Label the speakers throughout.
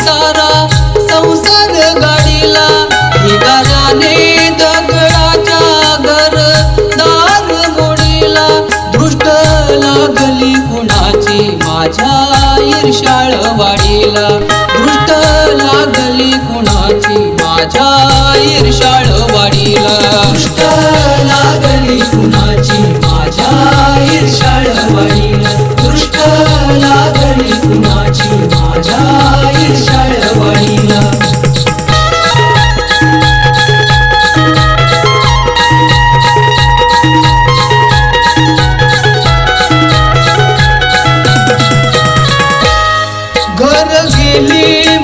Speaker 1: सारा संसार गाडीला. ढिगाऱ्याने दगडाच्या घर दार मोडीला दृष्ट लागली कुणाची? माझ्या ईर्षाळ वाडीला दृष्ट लागली कुणाची? माझ्या ईर्षाळ वाडीला दृष्ट लागली कुणा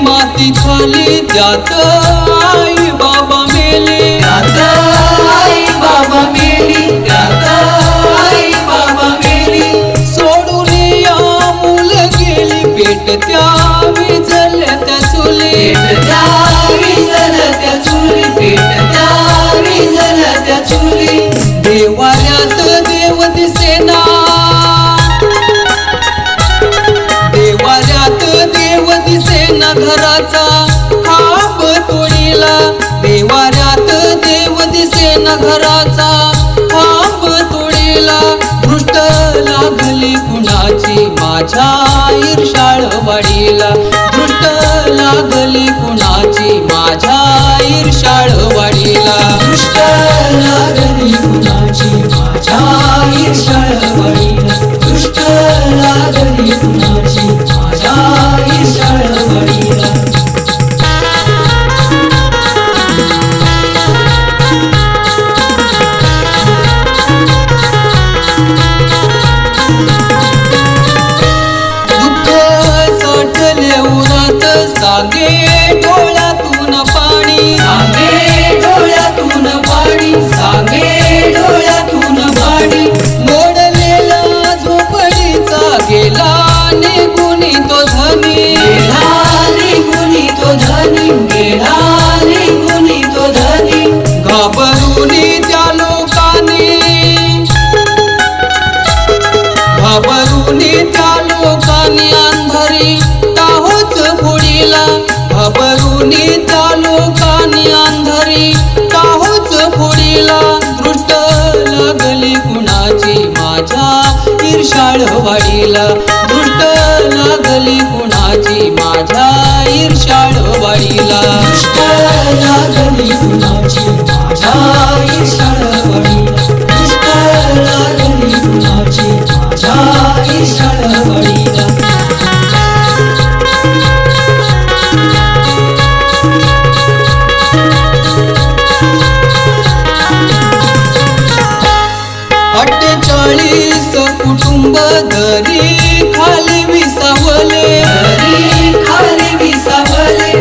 Speaker 1: गेली माती खाली त्यात आई बाबा मेली त्यात आई बाबा मेली त्यात आई बाबा मेली सोडून या मुल गेली पेट त्या विजल्या त्या चुली त्या विजल्या त्या चुली पेट घराचा खांब तुळीला घुट लागली कुणाची? माझ्या ईर्षाळ वाडीला घुट लागली कुणाची? माझ्या ईर्षाळ दोन्ही तालुकानी अंधारी पाहूच पुढीला दृष्ट लागली कुणाची? माझ्या ईर्षाळ वाडीला दृष्ट लागली कुणाची? माझ्या ईर्षाळ वाडीला दृष्ट लागली कुणाची? माझ्या ईर्षाळ वाडीला अठ्ठेचाळीस कुटुंब दरी खाली विसावले. खाली विसावले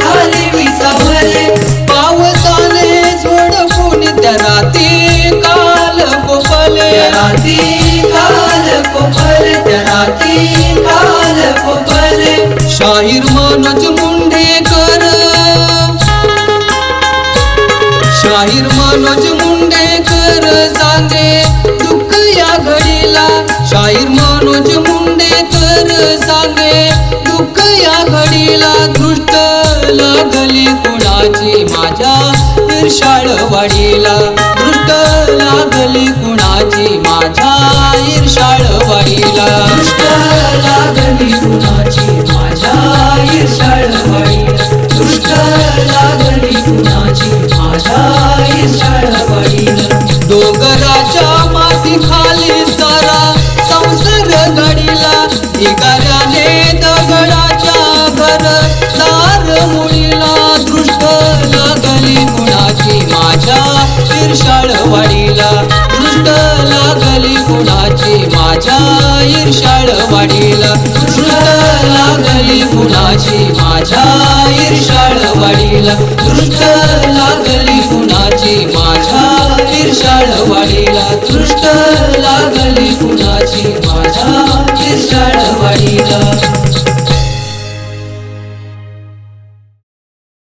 Speaker 1: खाली विसावले. पावसाने झोडपून त्या राती काल कोपले राती काल कोपले त्या राती काल कोपले शाहीर मनोज मुंडेकर. शाहीर मनोज मुंडेकर सांगे मला दृष्ट लागली कुणाची माझ्या ईर्षाळवाडीला दृष्ट लागली कुणाची माझ्या ईर्षाळवाडीला दृष्ट लागली
Speaker 2: कुणाची माझ्या ईर्षाळवाडीला
Speaker 1: दृष्ट लागली कुणाची माझ्या ईर्षाळवाडीला कुणाची माझ्या ईर्षाळवाडीला दृष्ट लागली कुणाची? माझ्या ईर्षाळवाडीला दृष्ट लागली कुणाची? माझ्या ईर्षाळवाडीला दृष्ट लागली कुणाची? माझ्या ईर्षाळवाडीला दृष्ट लागली कुणाची? माझ्या ईर्षाळवाडीला